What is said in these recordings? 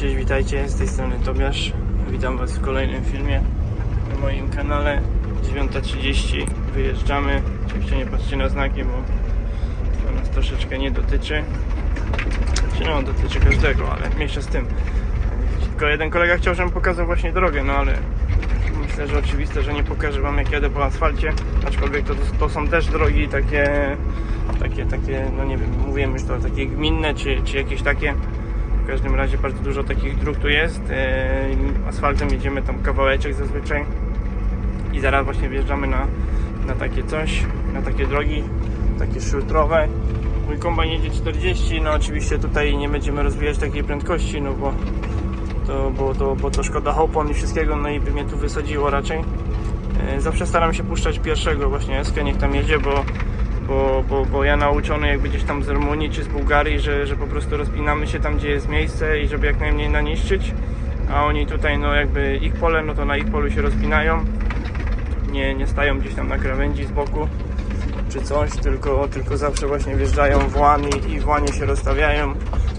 Cześć, witajcie, z tej strony Tobiasz. Witam Was w kolejnym filmie na moim kanale. 9.30 wyjeżdżamy. Oczywiście nie patrzcie na znaki, bo to nas troszeczkę nie dotyczy. Czy no, dotyczy każdego, ale mniejsza z tym. Tylko jeden kolega chciał, żebym pokazał właśnie drogę, no ale myślę, że oczywiste, że nie pokażę Wam jak jadę po asfalcie. Aczkolwiek to, to są też drogi takie, takie, takie, no nie wiem, mówiłem już to, takie gminne, czy, czy jakieś takie. W każdym razie bardzo dużo takich dróg tu jest. E, Asfaltem jedziemy tam kawałeczek zazwyczaj. I zaraz właśnie wjeżdżamy na, na takie coś, na takie drogi, takie szultrowe. Mój kombajn jedzie 40, no oczywiście tutaj nie będziemy rozwijać takiej prędkości, no bo to, bo, to, bo to szkoda opon i wszystkiego, no i by mnie tu wysadziło raczej. E, Zawsze staram się puszczać pierwszego właśnie Eskę, niech tam jedzie, bo, bo, bo, bo ja nauczony jakby gdzieś tam z Rumunii czy z Bułgarii, że, że po prostu rozpinamy się tam, gdzie jest miejsce i żeby jak najmniej naniszczyć, a oni tutaj no jakby ich pole, no to na ich polu się rozpinają, nie, nie stają gdzieś tam na krawędzi z boku czy coś, tylko, tylko zawsze właśnie wjeżdżają w łan i, i w łanie się rozstawiają.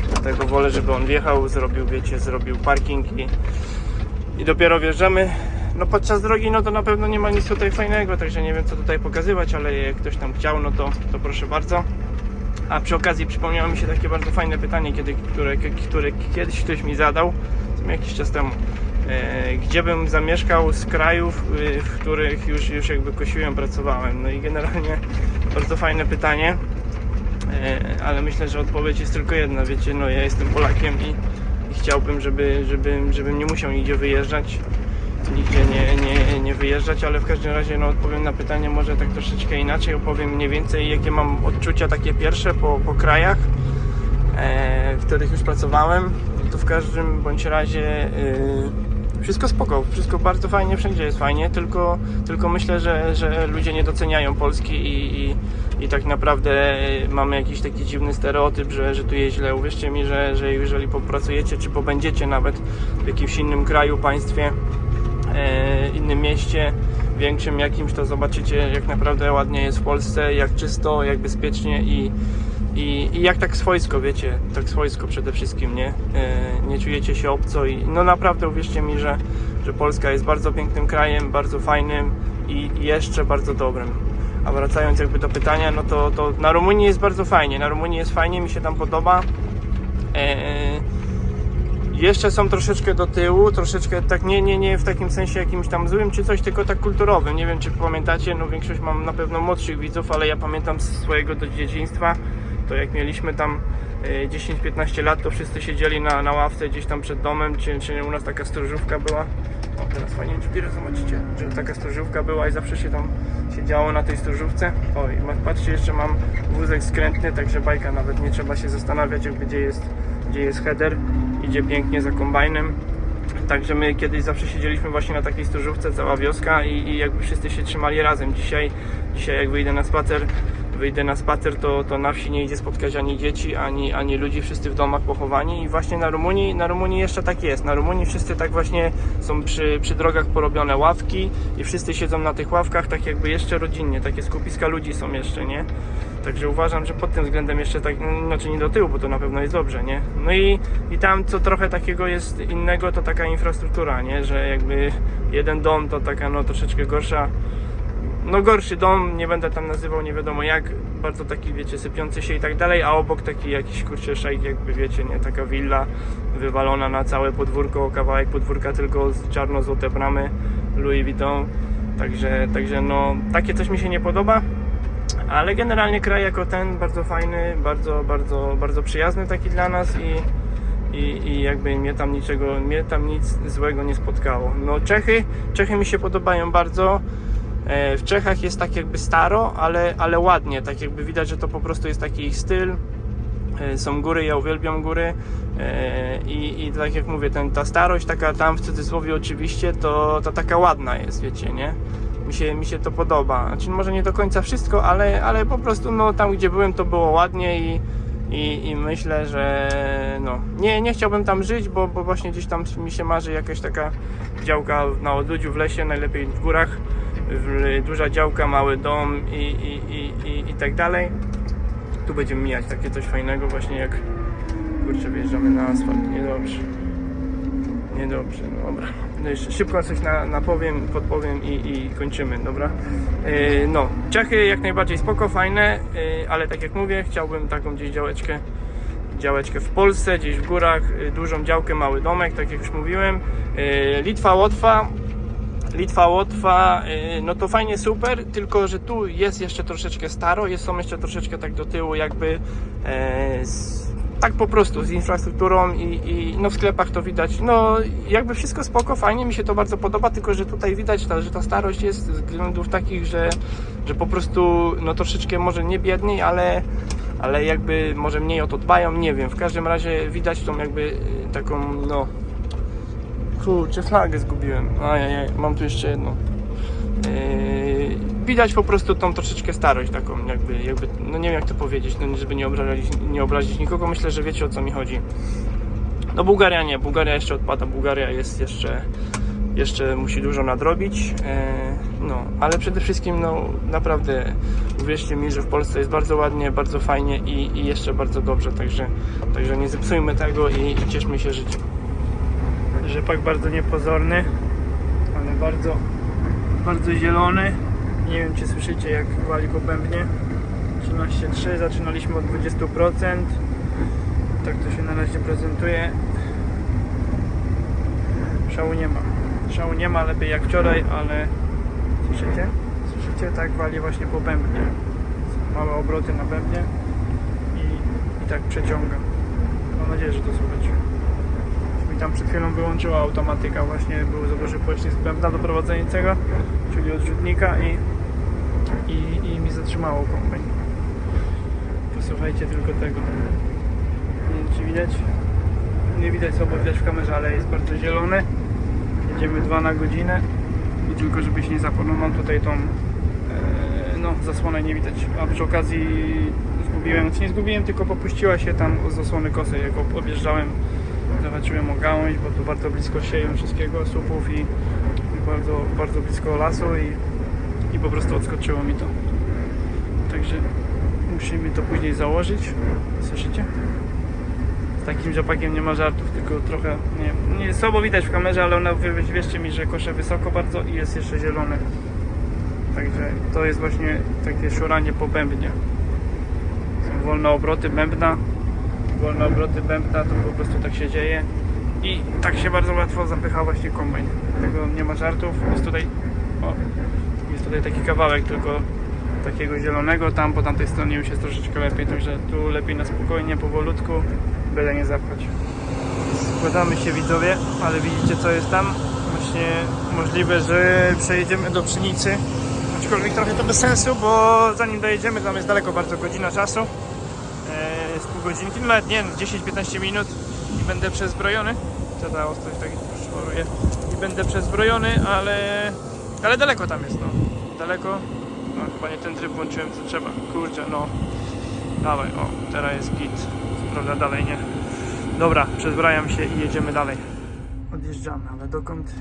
Dlatego wolę, żeby on wjechał, zrobił, wiecie, zrobił parking i, i dopiero wjeżdżamy. No podczas drogi, no to na pewno nie ma nic tutaj fajnego, także nie wiem co tutaj pokazywać, ale jak ktoś tam chciał, no to, to proszę bardzo. A przy okazji przypomniało mi się takie bardzo fajne pytanie, kiedy, które, które kiedyś ktoś mi zadał, jakiś czas temu. E, gdzie bym zamieszkał z krajów, y, w których już, już jakby kosiłem, pracowałem. No i generalnie bardzo fajne pytanie, e, ale myślę, że odpowiedź jest tylko jedna. Wiecie, no ja jestem Polakiem i, i chciałbym, żeby, żebym, żebym nie musiał nigdzie wyjeżdżać, nigdzie nie, nie, nie wyjeżdżać, ale w każdym razie no, odpowiem na pytanie może tak troszeczkę inaczej. Opowiem mniej więcej, jakie mam odczucia takie pierwsze po, po krajach, e, w których już pracowałem. To w każdym bądź razie. y, wszystko spoko, wszystko bardzo fajnie, wszędzie jest fajnie, tylko, tylko myślę, że, że ludzie nie doceniają Polski i, i, i tak naprawdę mamy jakiś taki dziwny stereotyp, że, że tu jest źle. Uwierzcie mi, że, że jeżeli popracujecie, czy pobędziecie nawet w jakimś innym kraju, państwie, innym mieście, większym jakimś, to zobaczycie jak naprawdę ładnie jest w Polsce, jak czysto, jak bezpiecznie i, i, i jak tak swojsko, wiecie, tak swojsko przede wszystkim, nie? E, nie czujecie się obco i no naprawdę uwierzcie mi, że, że Polska jest bardzo pięknym krajem, bardzo fajnym i jeszcze bardzo dobrym. A wracając jakby do pytania, no to, to na Rumunii jest bardzo fajnie, na Rumunii jest fajnie, mi się tam podoba. E, jeszcze są troszeczkę do tyłu, troszeczkę tak nie, nie, nie w takim sensie jakimś tam złym czy coś, tylko tak kulturowym. Nie wiem czy pamiętacie, no większość mam na pewno młodszych widzów, ale ja pamiętam z swojego do dzieciństwa, to jak mieliśmy tam e, 10-15 lat, to wszyscy siedzieli na, na ławce gdzieś tam przed domem, czy, czy u nas taka stróżówka była. O, teraz fajnie czupirę zobaczycie, że taka stróżówka była i zawsze się tam siedziało na tej stróżówce. O, i ma- patrzcie, jeszcze mam wózek skrętny, także bajka nawet nie trzeba się zastanawiać, gdzie jest, gdzie jest header. Idzie pięknie za kombajnem. Także my kiedyś zawsze siedzieliśmy właśnie na takiej stróżówce, cała wioska i, i jakby wszyscy się trzymali razem. Dzisiaj, dzisiaj jak wyjdę na spacer, wyjdę na spacer, to, to na wsi nie idzie spotkać ani dzieci, ani, ani ludzi, wszyscy w domach pochowani i właśnie na Rumunii, na Rumunii jeszcze tak jest. Na Rumunii wszyscy tak właśnie są przy, przy drogach porobione ławki i wszyscy siedzą na tych ławkach tak jakby jeszcze rodzinnie, takie skupiska ludzi są jeszcze, nie? Także uważam, że pod tym względem jeszcze tak, no, znaczy nie do tyłu, bo to na pewno jest dobrze, nie? No i, i tam co trochę takiego jest innego, to taka infrastruktura, nie? Że jakby jeden dom to taka no troszeczkę gorsza, no gorszy dom, nie będę tam nazywał nie wiadomo jak, bardzo taki wiecie, sypiący się i tak dalej, a obok taki jakiś kurczę szejk, jakby wiecie, nie, taka willa wywalona na całe podwórko, kawałek podwórka tylko z czarno-złote bramy Louis Vuitton, także, także no takie coś mi się nie podoba. Ale generalnie kraj jako ten bardzo fajny, bardzo, bardzo, bardzo przyjazny taki dla nas i, i, i jakby mnie tam niczego, mnie tam nic złego nie spotkało. No Czechy, Czechy mi się podobają bardzo. E, W Czechach jest tak jakby staro, ale, ale ładnie, tak jakby widać, że to po prostu jest taki ich styl. E, Są góry, ja uwielbiam góry E, i, i tak jak mówię, ten, ta starość taka tam w cudzysłowie oczywiście, to, to taka ładna jest, wiecie, nie? Mi się, mi się to podoba. Znaczy może nie do końca wszystko, ale, ale po prostu no, tam gdzie byłem to było ładnie i, i, i myślę, że no, nie, nie chciałbym tam żyć, bo, bo właśnie gdzieś tam mi się marzy jakaś taka działka na odludziu w lesie, najlepiej w górach, duża działka, mały dom i, i, i, i, i tak dalej. Tu będziemy mijać takie coś fajnego właśnie jak kurczę wjeżdżamy na asfalt, niedobrze. Niedobrze, no dobra. No szybko coś na, napowiem, podpowiem i, i kończymy, dobra? Yy, no, Czechy jak najbardziej spoko, fajne, yy, ale tak jak mówię, chciałbym taką gdzieś działeczkę, działeczkę w Polsce, gdzieś w górach, yy, dużą działkę, mały domek, tak jak już mówiłem. Litwa, Łotwa, Litwa, Łotwa, yy, no to fajnie, super, tylko że tu jest jeszcze troszeczkę staro, jest, są jeszcze troszeczkę tak do tyłu jakby e, z, tak po prostu z infrastrukturą i, i no w sklepach to widać, no jakby wszystko spoko, fajnie, mi się to bardzo podoba, tylko że tutaj widać, ta, że ta starość jest z względów takich, że, że po prostu no troszeczkę może nie biedniej, ale ale jakby może mniej o to dbają, nie wiem, w każdym razie widać tą jakby y, taką no Kurczę, flagę zgubiłem. Mam tu jeszcze jedną. Yy, widać po prostu tą troszeczkę starość taką, jakby, jakby, no nie wiem jak to powiedzieć, no żeby nie obrazić, nie obrazić nikogo, myślę, że wiecie o co mi chodzi. No Bułgaria nie, Bułgaria jeszcze odpada, Bułgaria jest jeszcze, jeszcze musi dużo nadrobić, yy, no, ale przede wszystkim, no naprawdę, uwierzcie mi, że w Polsce jest bardzo ładnie, bardzo fajnie i, i jeszcze bardzo dobrze, także, także nie zepsujmy tego i, i cieszmy się życiem. Rzepak bardzo niepozorny, ale bardzo, bardzo zielony. Nie wiem, czy słyszycie, jak wali po bębnie. 13,3, zaczynaliśmy od 20%. Tak to się na razie prezentuje. Szału nie ma. Szału nie ma, lepiej jak wczoraj, ale słyszycie? Słyszycie? Tak wali właśnie po bębnie. Małe obroty na bębnie i, i tak przeciąga. Mam nadzieję, że to tam przed chwilą wyłączyła automatyka właśnie był założy właśnie z bębna doprowadzającego czyli odrzutnika i, i, i mi zatrzymało kombajn posłuchajcie tylko tego. Nie wiem czy widać? Nie widać słabo widać w kamerze ale jest bardzo zielony. Jedziemy 2 na godzinę. I tylko żebyś nie zapomniał mam tutaj tą e, no zasłonę nie widać. A przy okazji zgubiłem, znaczy nie zgubiłem tylko popuściła się tam zasłony kosy jak ob- objeżdżałem Zobaczyłem o gałąź, bo tu bardzo blisko sieją wszystkiego, słupów i, i bardzo, bardzo blisko lasu i, i po prostu odskoczyło mi to. Także musimy to później założyć. Słyszycie? Z takim rzepakiem nie ma żartów, tylko trochę, nie nie słabo widać w kamerze, ale ona, wierzcie mi, że kosze wysoko bardzo i jest jeszcze zielone. Także to jest właśnie takie szuranie po bębnie. Są wolne obroty bębna wolne obroty bębna, to po prostu tak się dzieje i tak się bardzo łatwo zapycha właśnie kombajn. Tego nie ma żartów. Jest tutaj, o, jest tutaj taki kawałek tylko takiego zielonego, tam po tamtej stronie już jest troszeczkę lepiej, także tu lepiej na spokojnie, powolutku, byle nie zapchać. Składamy się widzowie, ale widzicie co jest tam? Właśnie możliwe, że przejedziemy do pszenicy. Aczkolwiek trochę to bez sensu, bo zanim dojedziemy, tam jest daleko bardzo godzina czasu z pół godzinki, no nawet nie, 10-15 minut i będę przezbrojony. Co ta ostrość tak szoruje. I będę przezbrojony, ale, ale daleko tam jest, no. Daleko. No chyba nie ten tryb włączyłem, co trzeba. Kurczę, no. Dawaj, o, teraz jest git. Prawda, dalej nie. Dobra, przezbrajam się i jedziemy dalej. Odjeżdżamy, ale dokąd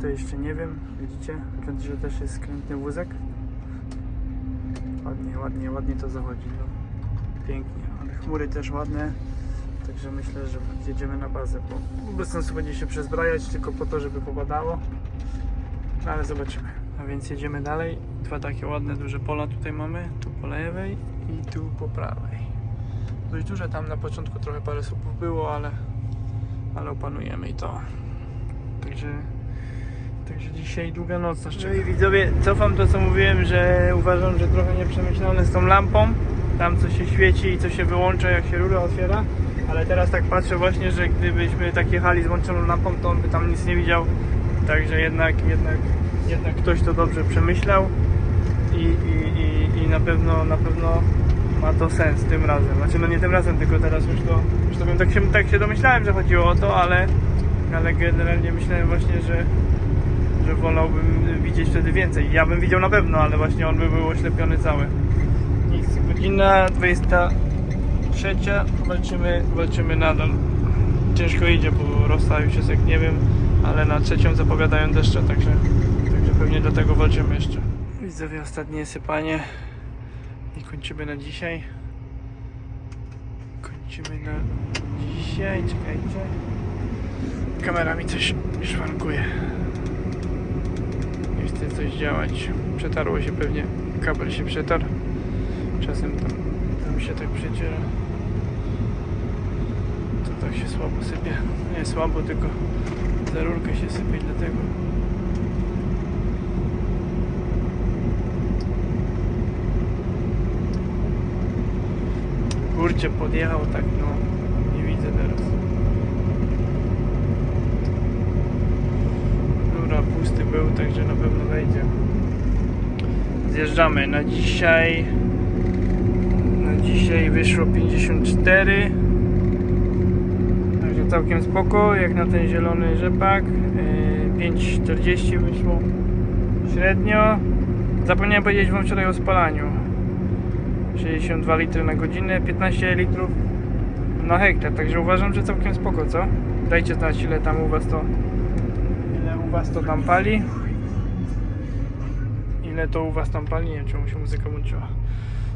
to jeszcze nie wiem. Widzicie? Że też jest skrętny wózek. Ładnie, ładnie, ładnie to zachodzi. No pięknie, ale chmury też ładne, także myślę, że jedziemy na bazę, bo bez sensu będzie się przezbrajać tylko po to, żeby popadało, no ale zobaczymy. A więc jedziemy dalej, dwa takie ładne, duże pola tutaj mamy, tu po lewej i tu po prawej. Dość duże, tam na początku trochę parę słupów było, ale, ale opanujemy i to. Także Także dzisiaj długa noc. No i widzowie, cofam to co mówiłem, że uważam, że trochę nieprzemyślane z tą lampą. Tam co się świeci i co się wyłącza jak się rura otwiera. Ale teraz tak patrzę właśnie, że gdybyśmy tak jechali z włączoną lampą, to on by tam nic nie widział. Także jednak, jednak, jednak ktoś to dobrze przemyślał i, i, i, i na pewno, na pewno ma to sens tym razem. Znaczy no nie tym razem, tylko teraz już to, już to wiem, tak się, tak się domyślałem, że chodziło o to, ale, ale generalnie myślałem właśnie, że że wolałbym widzieć wtedy więcej. Ja bym widział na pewno, ale właśnie on by był oślepiony cały. Godzina 23, walczymy, walczymy nadal. Ciężko idzie, bo już jest jak nie wiem, ale na trzecią zapowiadają deszcze, także, także pewnie dlatego walczymy jeszcze. Widzowie, ostatnie sypanie i kończymy na dzisiaj. Kończymy na dzisiaj, czekajcie. Kamera mi coś szwankuje. Nie chce coś działać. Przetarło się pewnie. Kabel się przetarł. Czasem tam, tam się tak przeciera. To tak się słabo sypie. Nie słabo, tylko za rurkę się sypie dlatego. Kurczę, podjechał tak, no. Nie widzę teraz. Dobra, pusty był, także na pewno wejdzie. Zjeżdżamy na dzisiaj. Dzisiaj wyszło 54. Także całkiem spoko, jak na ten zielony rzepak. Yy, 5,40 wyszło średnio. Zapomniałem powiedzieć Wam wczoraj o spalaniu. 62 litry na godzinę, 15 litrów na hektar, także uważam, że całkiem spoko, co? Dajcie znać ile tam u Was to ile u Was to tam pali ile to u Was tam pali, nie wiem czemu się muzyka włączyła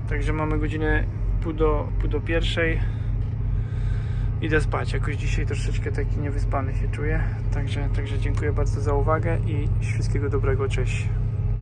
także mamy godzinę pół do, pół do pierwszej. Idę spać, jakoś dzisiaj troszeczkę taki niewyspany się czuję. Także, także dziękuję bardzo za uwagę i wszystkiego dobrego, cześć